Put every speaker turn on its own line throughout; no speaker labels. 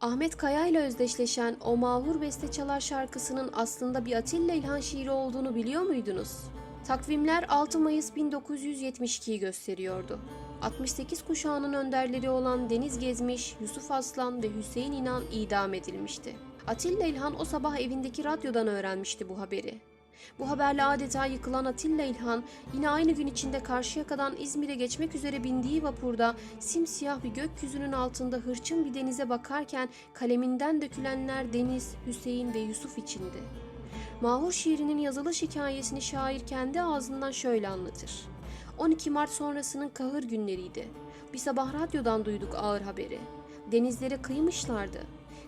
Ahmet Kaya ile özdeşleşen o mahur beste çalar şarkısının aslında bir Atilla İlhan şiiri olduğunu biliyor muydunuz? Takvimler 6 Mayıs 1972'yi gösteriyordu. 68 kuşağının önderleri olan Deniz Gezmiş, Yusuf Aslan ve Hüseyin İnan idam edilmişti. Atilla İlhan o sabah evindeki radyodan öğrenmişti bu haberi. Bu haberle adeta yıkılan Atilla İlhan yine aynı gün içinde Karşıyaka'dan İzmir'e geçmek üzere bindiği vapurda simsiyah bir gökyüzünün altında hırçın bir denize bakarken kaleminden dökülenler Deniz, Hüseyin ve Yusuf içindi. Mahur şiirinin yazılış hikayesini şair kendi ağzından şöyle anlatır. 12 Mart sonrasının kahır günleriydi. Bir sabah radyodan duyduk ağır haberi. Denizlere kıymışlardı.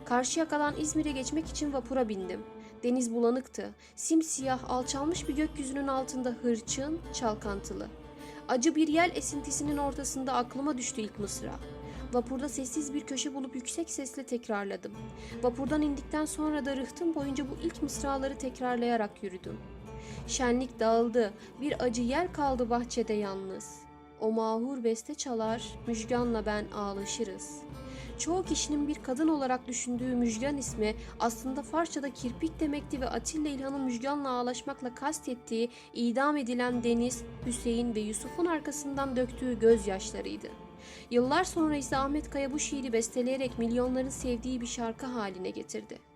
Karşıyaka'dan İzmir'e geçmek için vapura bindim. Deniz bulanıktı. Simsiyah alçalmış bir gökyüzünün altında hırçın, çalkantılı. Acı bir yel esintisinin ortasında aklıma düştü ilk mısra. Vapurda sessiz bir köşe bulup yüksek sesle tekrarladım. Vapurdan indikten sonra da rıhtım boyunca bu ilk mısraları tekrarlayarak yürüdüm. Şenlik dağıldı, bir acı yer kaldı bahçede yalnız. O mahur beste çalar, Müjgan'la ben ağlaşırız. Çoğu kişinin bir kadın olarak düşündüğü Müjgan ismi aslında Farsçada kirpik demekti ve Atilla İlhan'ın Müjgan'la ağlaşmakla kastettiği idam edilen Deniz, Hüseyin ve Yusuf'un arkasından döktüğü gözyaşlarıydı. Yıllar sonra ise Ahmet Kaya bu şiiri besteleyerek milyonların sevdiği bir şarkı haline getirdi.